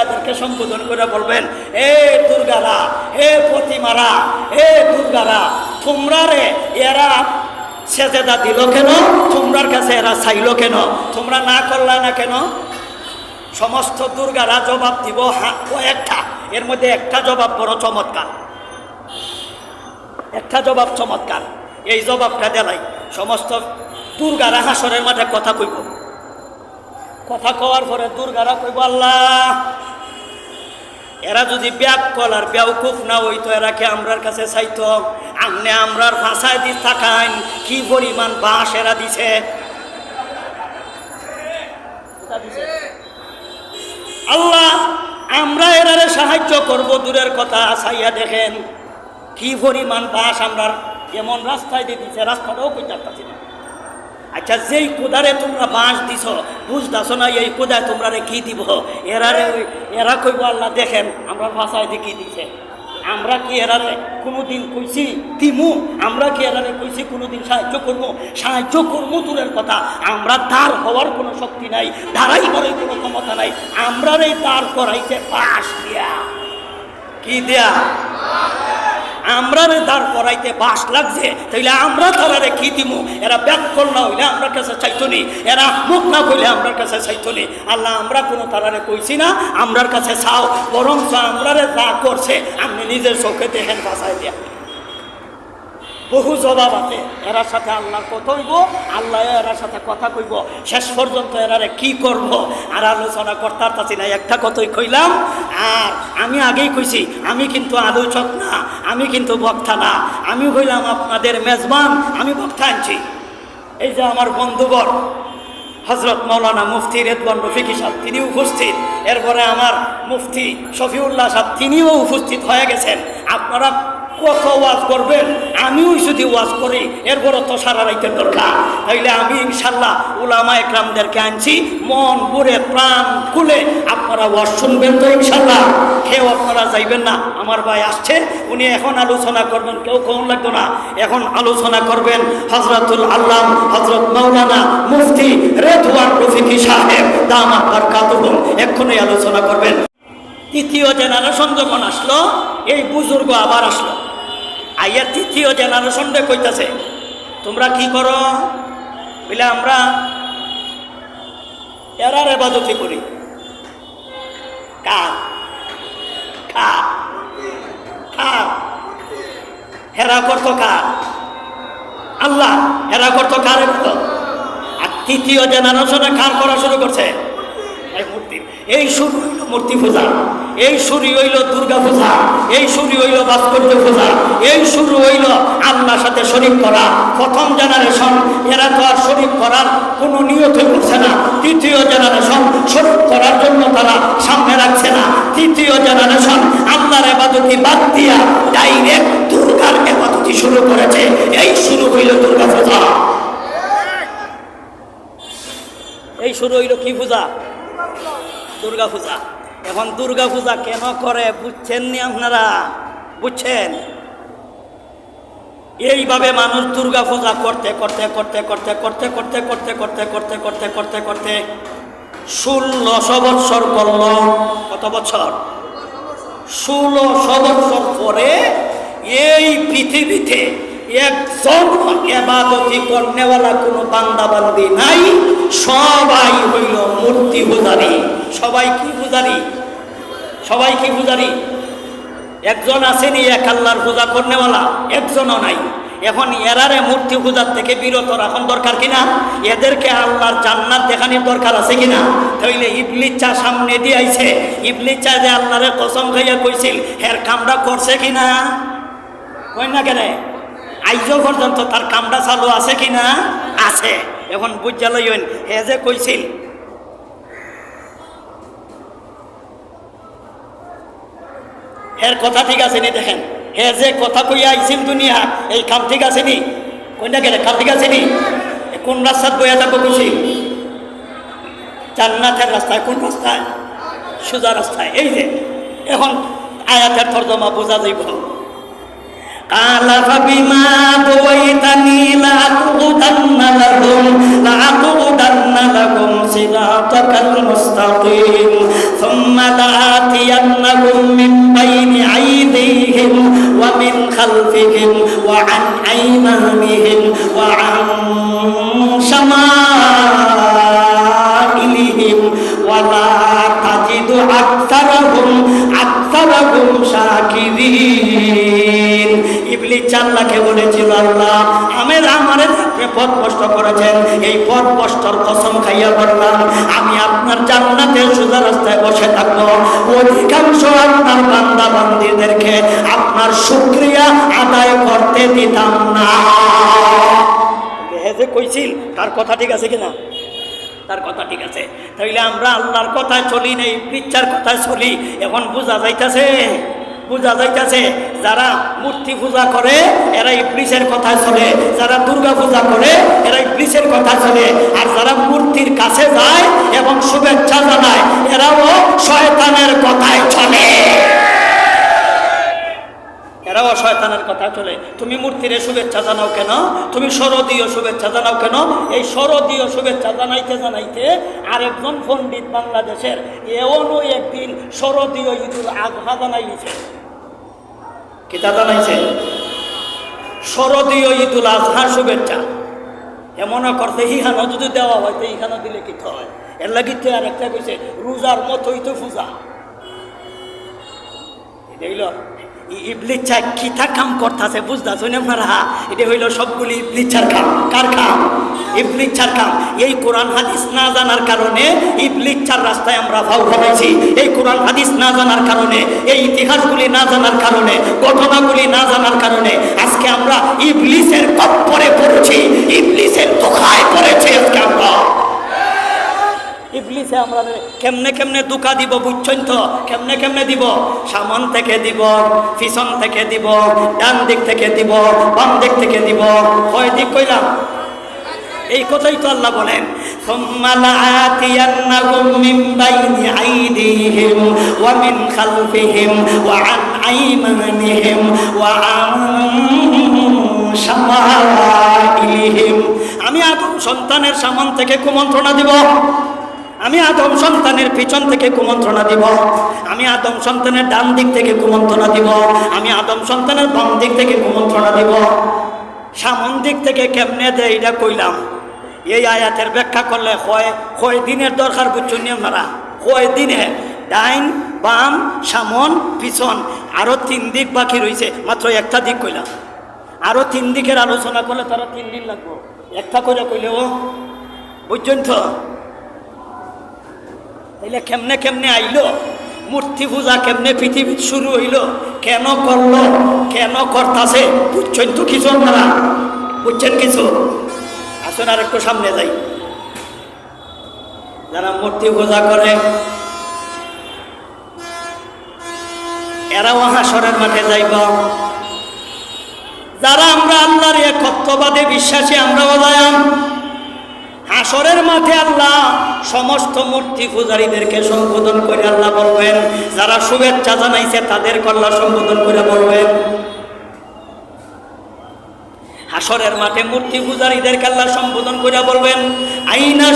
দুর্গাদেরকে সম্বোধন করে বলবেন, এ দুর্গারা হে প্রতিমারা হে দুর্গারা, তোমরা রে এরা সেজেদা দিল কেন? তোমরার কাছে এরা চাইল কেন? তোমরা না করলা না কেন? সমস্ত দুর্গারা জবাব দিব, হা একটা, এর মধ্যে একটা জবাব বড় চমৎকার। একটা জবাব চমৎকার, এই জবাবটা দেলাই সমস্ত দুর্গারা হাসরের মাঠে কথা কইব। কথা কওয়ার পরে দুর্গারা কইব, আল্লাহ এরা যদি ব্যাগ কলার বেউকুফ না হইতো, এরাকে আমরার কাছে চাইতো। আমনে আমরার ভাষায় দি থাকাইন, কি পরিমাণ বাঁশ এরা দিছে? আল্লাহ, আমরা এরারে সাহায্য করব, দূরের কথা চাইয়া দেখেন। কি পরিমাণ বাস আমরা এমন রাস্তায় দিয়ে দিছে, রাস্তাটাও পারছি না। আচ্ছা যেই কোদারে তোমরা বাঁশ দিছ বুঝতেছ না, এই কোদায় তোমরা রে কি দিব? এরারে এরা কইব, আল্লাহ, দেখেন, আমরা ভাষায় কি দিছে। আমরা কি এরারে কোনোদিন কইছি দিমু? আমরা কি এরারে কইছি কোনোদিন সাহায্য করব সাহায্য করব দূরের কথা। আমরা দাঁড় হওয়ার কোনো শক্তি নাই দাঁড়াই করার কোনো ক্ষমতা নাই। আমরা এই দাঁড় করাইতে বাঁশ দিয়া। কি দেয়া? আমরা রে দাঁড় করাইতে বাস লাগছে, তাইলে আমরা তারারে কি দিব এরা ব্যাকল না হইলে আমরা কাছে চাইতো নি এরা মুখ না কইলে আমরা কাছে চাইতো নি আল্লাহ, আমরা কোনো তারারে কইছি না, আমরার কাছে চাও বরং আমরা রে যা করছে, আপনি নিজের চোখে দেখেন, বাসায় দিয়া। বহু জবাব আছে। এরার সাথে আল্লাহর কথা হইব, আল্লাহ এরার সাথে কথা কইব। শেষ পর্যন্ত এরারে কি করব? আর আলোচনা করতার পারছি না একটা কথাই কইলাম, আর আমি আগেই কইছি, আমি কিন্তু আলোচক না, আমি কিন্তু বক্তা না। আমি হইলাম আপনাদের মেজবান, আমি বক্তা আনছি। এই যে আমার বন্ধুবর হজরত মৌলানা মুফতি রেদওয়ান রফিকি সাহেব তিনি উপস্থিত। এরপরে আমার মুফতি শফিউল্লাহ সাহেব, তিনিও উপস্থিত হয়ে গেছেন। আপনারা ওয়াজ করবেন? আমিও যদি ওয়াজ করি এরপর তো সারা রাইতের দরকার। তাইলে আমি ইনশাল্লাহ উলামা একরামদেরকে আনছি, মন, বুড়ে, প্রাণ খুলে আপনারা ওয়াজ শুনবেন তো ইনশাল্লাহ। কেউ আপনারা যাইবেন না। আমার ভাই আসছে, উনি এখন আলোচনা করবেন, কেউ কম লাগতো না। এখন আলোচনা করবেন হজরতুল আল্লাহ হজরত মৌলানা মুফতি রেদওয়ান রফিকি সাহেব। দাম আপনার বারকাতুহুম এক্ষুনি আলোচনা করবেন। তৃতীয় জেনারেশন যখন আসলো, এই বুজুর্গ আবার আসলো। আইয়ার তৃতীয় জেনারেশনটা কইতাছে, তোমরা কি করো? বলে আমরা এরার এবাদতি করি। কার? কার? হেরা করতো কার? আল্লাহ, হেরা করতো কার এবাদত আর তৃতীয় জেনারেশনে কার করা শুরু করছে? এই মূর্তি এই শুরু হইল মূর্তি পূজা, এই শুরু হইল দুর্গা পূজা, এই শুরু হইল ভাস্কর্য পূজা, এই শুরু হইল আল্লাহর সাথে শরীফ করা। প্রথম জেনারেশন এরা তো আর শরীফ করার কোনো নিয়তই করছে না। তৃতীয় জেনারেশন শরীফ করার জন্য তারা সামনে রাখছে না। তৃতীয় জেনারেশন আল্লাহর এবাদতি বাদ দিয়া ডাইরেক্ট দুর্গার এবাদতি শুরু করেছে। এই শুরু হইল দুর্গা পূজা। এই শুরু হইল কি পূজা? দুর্গা পূজা এখন দুর্গা পূজা কেন করে বুঝছেন নি আপনারা বুঝছেন এইভাবে মানুষ দুর্গা পূজা করতে করতে করতে করতে করতে করতে করতে করতে করতে করতে করতে করতে ষোলোশো বৎসর করল কত বছর ষোলোশো বৎসর পরে এই পৃথিবীতে একজন এবাদতি করনেওয়ালা কোনো বান্দা বান্দি নাই। সবাই হইল মূর্তি পূজারি। সবাই কি পূজারি? সবাই কি পূজারি? একজন আসেনি এক আল্লাহর পূজা করনেওয়ালা, একজনও নাই। এখন এরারে মূর্তি পূজার থেকে বিরত রাখন দরকার কিনা? এদেরকে আল্লাহর জান্নাত দেখানোর দরকার আছে কিনা? তাইলে ইবলিচ্চা সামনে দিয়ে আইছে। ইবলিচ্চা যে আল্লাহরে কসম খাইয়া কইছিল, হের কামটা করছে কিনা? কই না কেন? আইজও পর্যন্ত তার কামটা চালু আছে কি না? আছে। এখন বুঝা লইন হে যে কইছিল। এর কথা ঠিক আছে নি দেখেন? হে যে কথা কইয়া আইছিল দুনিয়া, এই কাম ঠিক আছে নি? কইনা গেলে কাম ঠিক আছে নি? কোন রাস্তাত বইয়া যাব কইছি? জান্নাতের রাস্তায়, কোন রাস্তায়? সোজা রাস্তায়। এই যে, এখন আয়াতের তর্জমা বোঝা যাইব। قال فبما طويتني لأقعدن لهم لأقعدن لهم صراطك المستقيم. ثم لآتينهم من بين أيديهم ومن خلفهم وعن أيمانهم وعن شمائلهم. ولا تجد أكثرهم أكثرهم شاكرين. ইবলিস চাল্লাকে বলেছিল আল্লাহ, আমের আমারে আপনি পথ কষ্ট করেছেন। এই পথ কষ্টর কসম খাইয়া বললাম, আমি আপনার জান্নাতের সোজা রাস্তায় বসে থাকব। অধিকাংশ আপনার বান্দা বান্দিদেরকে আপনার শুক্রিয়া আদায় করতে দিতাম না। যে কইছিল, তার কথা ঠিক আছে কিনা? তার কথা ঠিক আছে। তাইলে আমরা আল্লাহর কথায় চলি নেই পিচ্ছার কথায় চলি, এখন বোঝা যাইতাছে। বোঝা যাইতেছে, যারা মূর্তি পূজা করে, এরা ইবলিসের কথা চলে যারা দুর্গা পূজা করে, এরা ইবলিসের কথা চলে আর যারা মূর্তির কাছে যায় এবং শুভেচ্ছা জানায়, এরাও শয়তানের কথায় চলে এরাও শয়তানের কথা চলে তুমি মূর্তিরে শুভেচ্ছা জানাও কেন? তুমি শরদীয় শুভেচ্ছা জানাও কেন? এই শরদীয় শুভেচ্ছা জানাইতে জানাইতে আরেকজন পণ্ডিত বাংলাদেশের এমনও একদিন শরদীয় ঈদুল আজহা জানাই দিছে কিতা জানাইছে শরদীয় ঈদুল আজহার শুভেচ্ছা। এমনও করছে ইহানো যদি দেওয়া হয়, তো ইহানো দিলে কি হয় এর লাগিতে আর একটা কইছে, রোজার মতোই তো পূজা। হইল ইবলিচ্ছা কিতা কাম করতেছে বুঝতেছ আপনারা? এটা হইল সবগুলি ইবলিচ্ছার কাম। কার কাম? ইবলিচ্ছার কাম। এই কোরআন হাদিস না জানার কারণে ইবলিচ্ছার রাস্তায় আমরা ভাও ভাবাইছি এই কোরআন হাদিস না জানার কারণে, এই ইতিহাসগুলি না জানার কারণে, ঘটনাগুলি না জানার কারণে আজকে আমরা ইবলিসের কপ্পরে পড়েছি ইবলিসের দোকায় পড়েছি আজকে আমরা ইবলিসে আমরা কেমনে কেমনে দুকা দিব বুঝছেন তো? কেমনে কেমনে দিব? সামন থেকে দিব, পিছন থেকে দিব, ডান দিক থেকে দিব, বাম দিক থেকে দিব। হয় দিক কইলাম? এই কথাই তো আল্লাহ বলেন আমি আগুন সন্তানের সামন থেকে কুমন্ত্রণা দিব। আমি আদম সন্তানের পিছন থেকে কুমন্ত্রণা দিব। আমি আদম সন্তানের ডান দিক থেকে কুমন্ত্রণা দিব। আমি আদম সন্তানের বাম দিক থেকে কুমন্ত্রণা দিব। সামন দিক থেকে কেমনে দেয় এটা কইলাম। এই আয়াতের ব্যাখ্যা করলে হয় কয় দিনের দরকার বুঝছেন আপনারা? কয় দিনে ডাইন, বাম, সামন, পিছন। আরও তিন দিক বাকি রয়েছে মাত্র একটা দিক কইলাম। আরও তিন দিকের আলোচনা করলে তারা তিন দিন লাগবো। একটা করে কইলেও বুঝছেন তো? তাইলে কেমনে কেমনে আইলো? মূর্তি পূজা কেমনে পৃথিবী শুরু হইল? কেন করল? কেন করতাছে? বুঝছেন তো কিছু আপনারা? বুঝছেন কিছু? আসুন আর একটু সামনে যাই। যারা মূর্তি পূজা করে, এরাও হাসরের মাঠে যাইব। যারা আমরা আল্লাহর একত্ববাদে বিশ্বাসী, আমরাও যাইম হাসরের মাঠে আল্লাহ সমস্ত মূর্তি পূজারীদেরকে সম্বোধন করে আল্লাহ বলবেন, যারা শুভেচ্ছা জানাইছে তাদের আল্লাহ সম্বোধন করে বলবেন। হাসরের মাঠে মূর্তি পূজারীদেরকে আল্লাহ সম্বোধন করে বলবেন, আইনা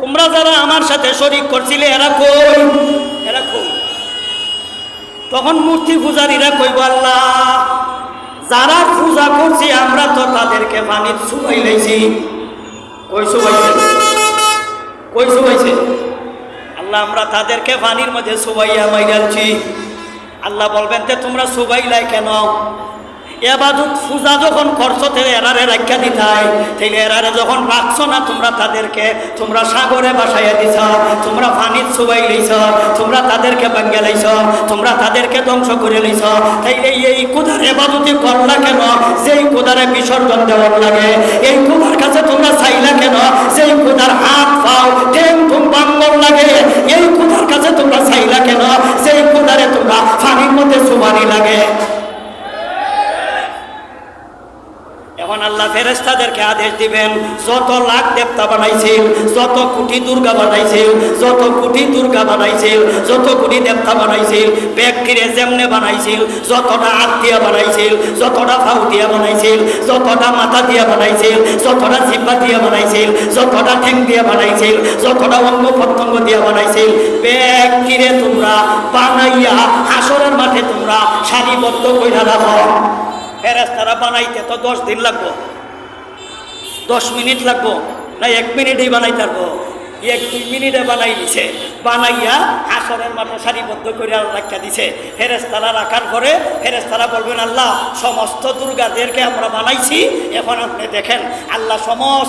তোমরা যারা আমার সাথে শরিক করছিলে, এরা কই? এরা কই? তখন মূর্তি পূজারীরা কইব, আল্লাহ যারা পূজা করছি, আমরা তো তাদেরকে পানি সুবাই লাইছি। কই সুবাইছে কই সুবাইছে আল্লাহ, আমরা তাদেরকে পানির মধ্যে সুবাইয়া মাইরালছি। আল্লাহ বলবেন, তে তোমরা সুবাইলাই কেন? এবাদত পূজা যখন করছ তাহলে এরারে রাখা দিতাই তাহলে এরারে যখন রাখছো না, তোমরা তাদেরকে, তোমরা সাগরে বাসাইয়া দিছ, তোমরা পানির সুবাই লইছ, তোমরা তাদেরকে ভাঙ্গে লাইছ, তোমরা তাদেরকে ধ্বংস করে লইছ, তাইলে এই কুদার এবাদতি করলা কেন? যেই কুদারে বিসর্জন দেওয়ার লাগে, এই কুদার কাছে তোমরা চাইলা কেন? যেই কুদার ফেরেস্তাদেরকে আদেশ দিবেন, যত লাখ দেবতা বানাইছিল যত কোটি দুর্গা বানাইছিল যত কোটি দুর্গা বানাইছিল যত কোটি দেবতা বানাইছিল ব্যক্তিরে যেমনে বানাইছিল যতটা হাত দিয়া বানাইছিল যতটা ফাউ দিয়া বানাইছিল যতটা মাথা দিয়া বানাইছিল যতটা জিব্বা দিয়া বানাইছিল যতটা ঠেং দিয়া বানাইছিল যতটা অঙ্গ প্রত্যঙ্গ দিয়া বানাইছিল ব্যক্তিরে তোমরা বানাইয়া হাসরের মাঠে তোমরা সারিবদ্ধ কইরা রাখো। ফেরেস্তারা বানাইতে তো দশ দিন লাগবো। দশ মিনিট লাগবো, না এক মিনিটেই বানাই পারব এক দুই মিনিটে বানাই দিছে। বানাইয়া আসরের মাঠে সারিবদ্ধ করে রাখা দিছে। ফেরেস্তারা রাখার পরে ফেরেস্তারা বলবেন, আল্লাহ, সমস্ত দুর্গাদেরকে আমরা বানাইছি। এখন আপনি দেখেন, আল্লাহ সমস্ত